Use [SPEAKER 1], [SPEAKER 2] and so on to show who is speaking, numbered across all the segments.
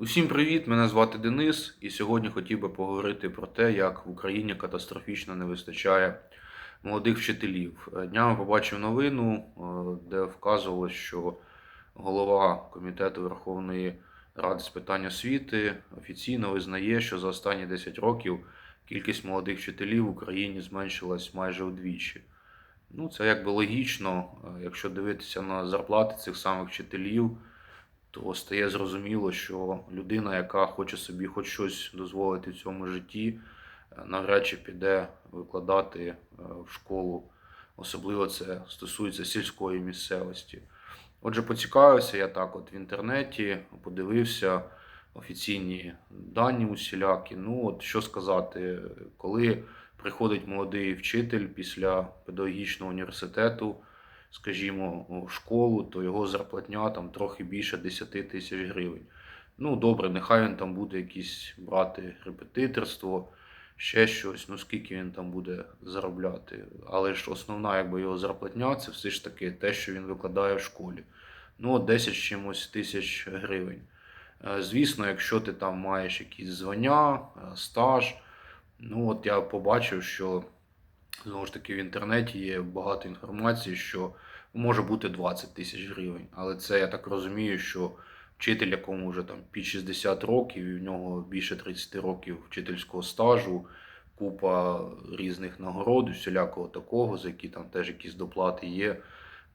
[SPEAKER 1] Усім привіт! Мене звати Денис, і сьогодні хотів би поговорити про те, як в Україні катастрофічно не вистачає молодих вчителів. Е, Днями побачив новину, е, де вказувалось, що голова комітету Верховної Ради з питань освіти офіційно визнає, що за останні 10 років кількість молодих вчителів в Україні зменшилась майже вдвічі. Ну, це якби логічно, Е, якщо дивитися на зарплати цих самих вчителів то стає зрозуміло, що людина, яка хоче собі хоч щось дозволити в цьому житті, е, навряд чи піде викладати е, в школу. Особливо це стосується сільської місцевості. Отже, поцікавився я так от в інтернеті, подивився офіційні дані усілякі. Ну, от що сказати, коли приходить молодий вчитель після педагогічного університету, скажімо, школу, то його зарплатня там трохи більше 10 тисяч гривень. Ну, добре, нехай він там буде якісь брати репетиторство, ще щось, ну скільки він там буде заробляти. Але ж основна якби, його зарплатня це все ж таки те, що він викладає в школі. Ну, 10 чимось тисяч гривень. Е, Звісно, якщо ти там маєш якісь звання, е, стаж, ну от я побачив, що Знову ж таки, в інтернеті є багато інформації, що може бути 20 тисяч гривень. Але це я так розумію, що вчитель, якому вже там під 60 років, і в нього більше 30 років вчительського стажу, купа різних нагород, всілякого такого, за які там теж якісь доплати є,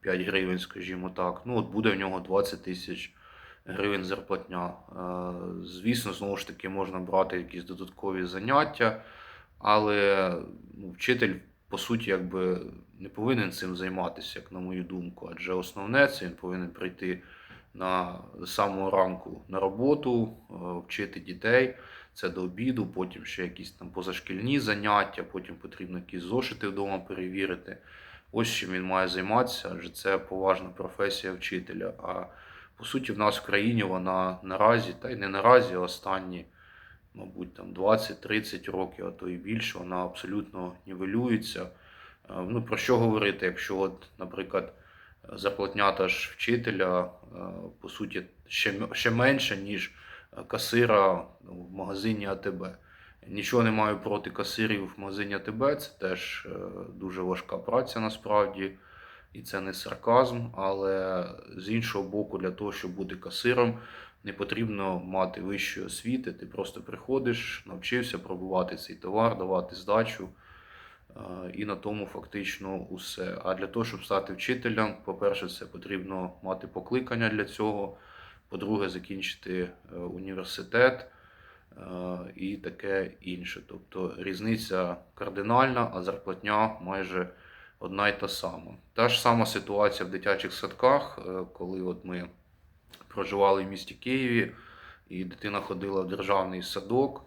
[SPEAKER 1] 5 гривень, скажімо так. Ну, от буде в нього 20 тисяч гривень зарплатня. Е, Звісно, знову ж таки, можна брати якісь додаткові заняття, але ну, вчитель по суті, якби не повинен цим займатися, як на мою думку. Адже основне це він повинен прийти на самого ранку на роботу, е, вчити дітей. Це до обіду, потім ще якісь там позашкільні заняття, потім потрібно якісь зошити вдома перевірити. Ось чим він має займатися, адже це поважна професія вчителя. А по суті, в нас в країні вона наразі, та й не наразі, а останні мабуть, там 20-30 років, а то і більше, вона абсолютно нівелюється. Е, Ну, про що говорити, якщо, от, наприклад, зарплатня ж вчителя, е, по суті, ще, ще менше, ніж касира ну, в магазині АТБ. Нічого не маю проти касирів в магазині АТБ, це теж е, дуже важка праця насправді, і це не сарказм, але з іншого боку, для того, щоб бути касиром, не потрібно мати вищої освіти. Ти просто приходиш, навчився пробувати цей товар, давати здачу. е, І на тому фактично усе. А для того, щоб стати вчителем, по-перше, це потрібно мати покликання для цього. По-друге, закінчити е, університет е, і таке інше. Тобто різниця кардинальна, а зарплатня майже одна й та сама. Та ж сама ситуація в дитячих садках, коли от ми проживали в місті Києві, і дитина ходила в державний садок,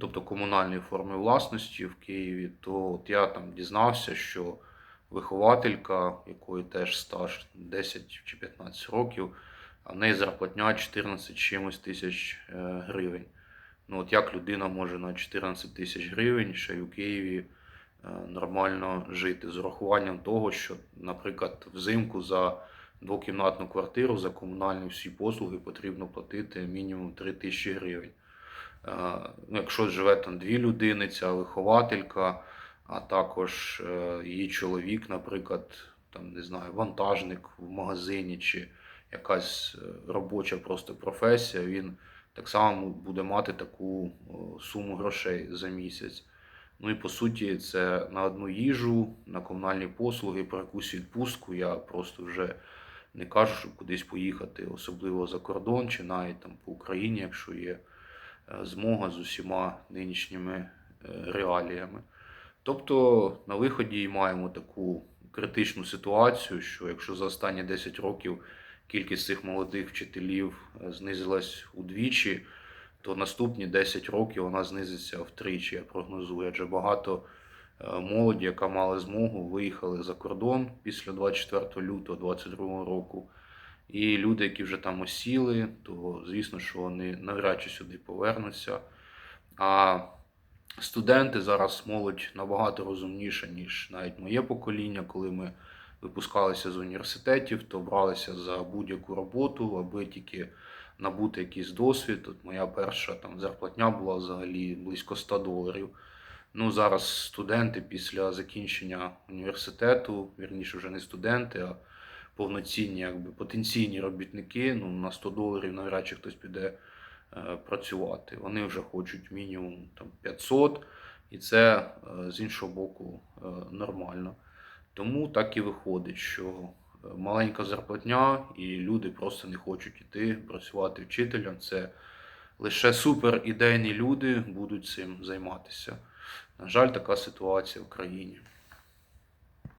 [SPEAKER 1] тобто комунальної форми власності в Києві, то от я там дізнався, що вихователька, якої теж стаж 10 чи 15 років, а в неї зарплатня 14 чимось тисяч е, гривень. Ну от як людина може на 14 тисяч гривень ще й у Києві е, нормально жити з урахуванням того, що, наприклад, взимку за двокімнатну квартиру за комунальні всі послуги потрібно платити мінімум 3 тисячі гривень. Е, Ну, якщо живе там дві людини, ця вихователька, а також е, її чоловік, наприклад, там не знаю, вантажник в магазині чи якась е, робоча просто професія, він так само буде мати таку суму грошей за місяць. Ну і по суті, це на одну їжу, на комунальні послуги, про якусь відпустку. Я просто вже не кажу, щоб кудись поїхати, особливо за кордон, чи навіть там по Україні, якщо є е, змога з усіма нинішніми е, реаліями. Тобто на виході маємо таку критичну ситуацію, що якщо за останні 10 років кількість цих молодих вчителів е, знизилась удвічі, то наступні 10 років вона знизиться втричі, я прогнозую. Адже багато молоді, яка мала змогу, виїхали за кордон після 24 лютого 2022 року. І люди, які вже там осіли, то звісно, що вони навряд чи сюди повернуться. А студенти зараз молодь набагато розумніша, ніж навіть моє покоління, коли ми випускалися з університетів, то бралися за будь-яку роботу, аби тільки набути якийсь досвід. От моя перша там зарплатня була взагалі близько 100 доларів. Ну, зараз студенти після закінчення університету, вірніше вже не студенти, а повноцінні, якби потенційні робітники. Ну, на 100 доларів навряд чи хтось піде е, працювати. Вони вже хочуть мінімум там 500, і це е, з іншого боку е, нормально. Тому так і виходить, що е, маленька зарплатня, і люди просто не хочуть іти працювати вчителем. Це лише супер ідейні люди будуть цим займатися. На жаль, така ситуація в країні.